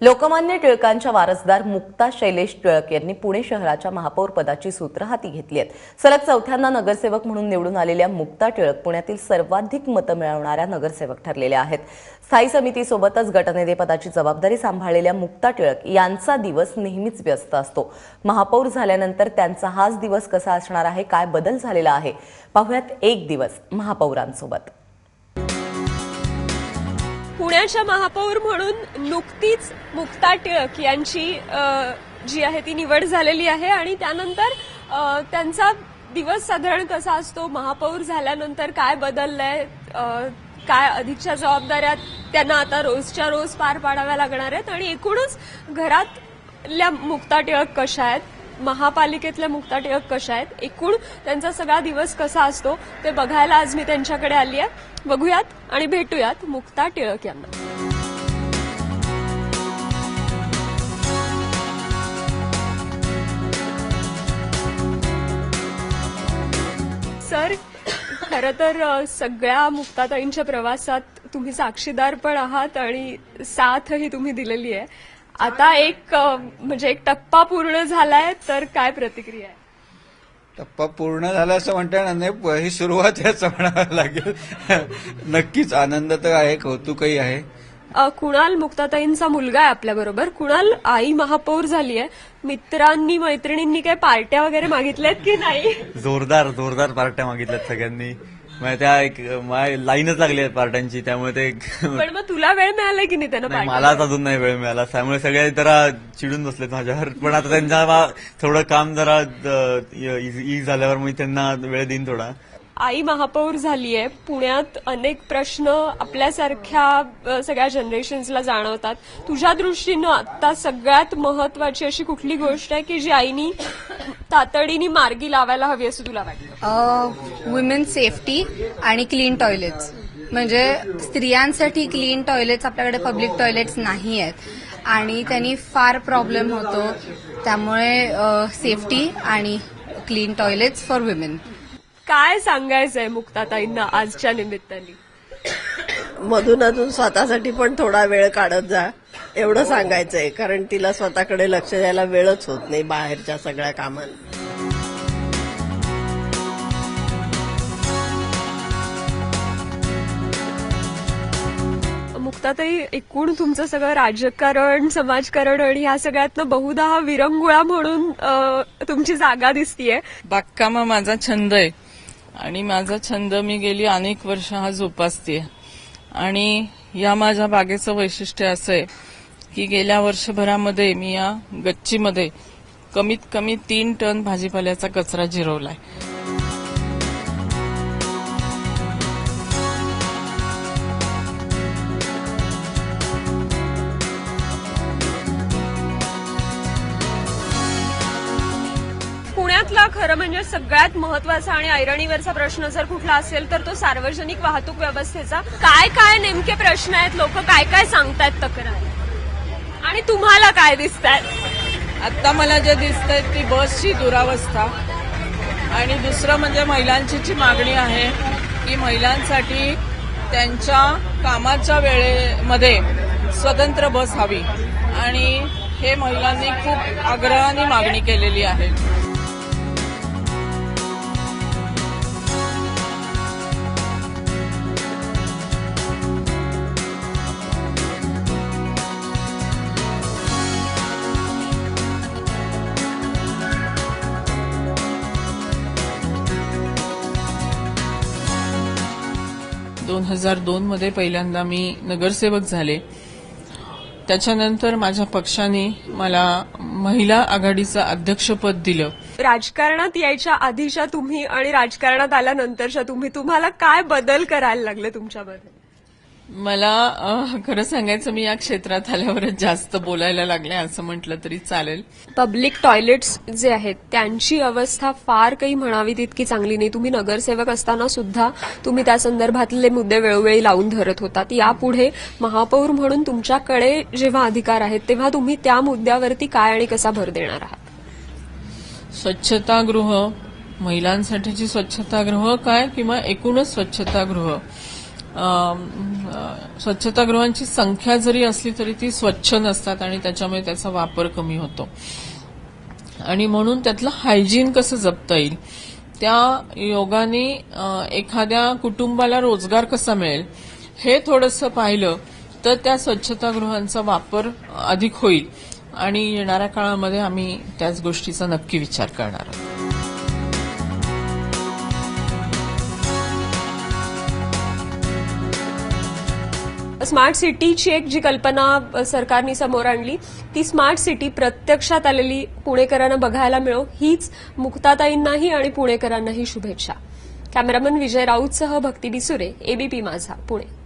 लोकमान्य टिळकांच्या वारसदार मुक्ता शैलेश टिळक यांनी पुणे शहराच्या महापौर पदाची सूत्र हाती घेतली आहेत. सलग चौथ्यांदा नगरसेवक म्हणून निवडून आलेल्या मुक्ता टिळक पुण्यातील सर्वाधिक मतं मिळवणाऱ्या नगरसेवक ठरलेल्या आहेत. स्थायी समितीसोबतच गटनेतेपदाची जबाबदारी सांभाळलेल्या मुक्ता टिळक यांचा दिवस नेहमीच व्यस्त असतो. महापौर झाल्यानंतर त्यांचा हाच दिवस कसा असणार आहे काय बदल झालेला आहे पाहुयात एक दिवस महापौरांसोबत. पुण्याच्या महापौर म्हणून नुकतीच मुक्ता टिळक यांची जी आहे ती निवड झालेली आहे आणि त्यानंतर त्यांचा दिवस साधारण कसा असतो? महापौर झाल्यानंतर काय बदललंय? काय अधिकच्या जबाबदाऱ्या त्यांना आता रोजच्या रोज पार पाडाव्या लागणार आहेत? आणि एकूणच घरातल्या मुक्ता टिळक कशा आहेत? महापालिकेतल्या मुक्ता टिळक कशा आहेत? एकूण त्यांचा सगळा दिवस कसा असतो ते बघायला आज मी त्यांच्याकडे आली आहे. बघूयात आणि भेटूयात मुक्ता टिळक यांना. सर खरं तर सगळ्या मुक्ताताईंच्या प्रवासात तुम्ही साक्षीदार पण आहात आणि साथही तुम्ही दिलेली आहे. आता एक म्हणजे एक टप्पा पूर्ण झालाय तर काय प्रतिक्रिया आहे? टप्पा पूर्ण झाला असं म्हणता येणार नाही ही सुरुवात आहे असं म्हणावं लागेल. नक्कीच आनंद तर आहे कौतुकही आहे. कुणाल मुक्ताताईंचा मुलगा आहे आपल्या बरोबर. कुणाल आई महापौर झाली आहे मित्रांनी मैत्रिणींनी काही पार्ट्या वगैरे मागितल्यात की नाही? जोरदार जोरदार पार्ट्या मागितल्यात सगळ्यांनी. म्हणजे त्या एक माझ्या लाईनच लागली आहे पार्ट्यांची त्यामुळे ते पण मग तुला वेळ मिळाला की नाही त्यांना नाही, पार्ट्या मलाच अजून नाही वेळ मिळाला. त्यामुळे सगळे जरा चिडून बसलेत माझ्यावर. पण आता त्यांच्या मा- थोडं काम जरा ई झाल्यावर मी त्यांना वेळ देईन थोडा. आई महापौर झालीय. पुण्यात अनेक प्रश्न आपल्यासारख्या अ, सगळ्या जनरेशन्सला जाणवतात. तुझ्या दृष्टीनं आता सगळ्यात महत्वाची अशी कुठली गोष्ट आहे की जी आईनी तातडीने मार्गी लावायला हवी असं तुला वाटतं? वुमेन सेफ्टी आणि क्लीन टॉयलेट्स म्हणजे स्त्रियांसाठी क्लीन टॉयलेट्स आपल्याकडे पब्लिक टॉयलेट्स नाही आहेत आणि त्यांनी फार प्रॉब्लेम होतो. त्यामुळे सेफ्टी आणि क्लीन टॉयलेट्स फॉर वुमेन काय सांगायचंय मुक्ताताईंना आजच्या निमित्ताने? मधून अधून स्वतःसाठी पण थोडा वेळ काढत जा. एवढं सांगायचंय कारण तिला स्वतःकडे लक्ष द्यायला वेळच होत नाही बाहेरच्या सगळ्या कामांना मुक्ताताई एकूण तुमचं सगळं राजकारण समाजकारण आणि ह्या सगळ्यातनं बहुधा हा विरंगुळा म्हणून तुमची जागा दिसतीये. बागकाम माझा छंद आहे. आणि माझा छंद मी गेली अनेक वर्ष हा जोपासते आणि या माझ्या बागेचं वैशिष्ट्य असं आहे की गेल्या वर्षभरामध्ये मी या गच्चीमध्ये कमीत कमी तीन टन भाजीपाल्याचा कचरा जिरवलाय. पुण्यातला खरं म्हणजे सगळ्यात महत्त्वाचा आणि ऐरणीवरचा प्रश्न जर कुठला असेल तर तो सार्वजनिक वाहतूक व्यवस्थेचा. काय काय नेमके प्रश्न आहेत? लोक काय काय सांगतायत तक्रार? आणि तुम्हाला काय दिसत आता मला जे दिसतंय ती बसची दुरावस्था. आणि दुसरं म्हणजे महिलांची जी मागणी आहे की महिलांसाठी त्यांच्या कामाच्या वेळेमध्ये स्वतंत्र बस हवी. आणि हे महिलांनी खूप आग्रहाने मागणी केलेली आहे. दोन हजार दोनमध्ये पहिल्यांदा मी नगरसेवक झाले. त्याच्यानंतर माझ्या पक्षाने मला महिला आघाडीचं अध्यक्षपद दिलं. राजकारणात यायच्या आधीच्या तुम्ही आणि राजकारणात आल्यानंतरच्या तुम्ही तुम्हाला काय बदल करायला लागले तुमच्यामध्ये? मला खरं सांगायचं मी या क्षेत्रात आल्यावरच जास्त बोलायला लागले असं म्हटलं तरी चालेल. पब्लिक टॉयलेट्स जे आहेत त्यांची अवस्था फार काही म्हणावी तितकी चांगली नाही. तुम्ही नगरसेवक असताना सुद्धा तुम्ही त्या संदर्भातले मुद्दे वेळोवेळी लावून धरत होतात. यापुढे महापौर म्हणून तुमच्याकडे जेव्हा अधिकार आहेत तेव्हा तुम्ही त्या मुद्द्यावरती काय आणि कसा भर देणार आहात? स्वच्छतागृह महिलांसाठीची स्वच्छतागृह काय किंवा एकूणच स्वच्छतागृह? स्वच्छतागृहांची संख्या जरी असली तरी ती स्वच्छ नसतात आणि त्याच्यामुळे त्याचा वापर कमी होतो. आणि म्हणून त्यातलं हायजीन कसं जपता येईल? त्या योगाने एखाद्या कुटुंबाला रोजगार कसा मिळेल? हे थोडंसं पाहिलं तर त्या स्वच्छतागृहांचा वापर अधिक होईल. आणि येणाऱ्या काळामध्ये आम्ही त्याच गोष्टीचा नक्की विचार करणार आहोत. स्मार्ट सिटीची एक जी कल्पना सरकारने समोर आणली ती स्मार्ट सिटी प्रत्यक्षात आलेली पुणेकरांना बघायला मिळो हीच मुक्ताताईंनाही आणि पुणेकरांनाही शुभेच्छा. कॅमेरामन विजय राऊतसह भक्ती बिसुरे एबीपी माझा पुणे.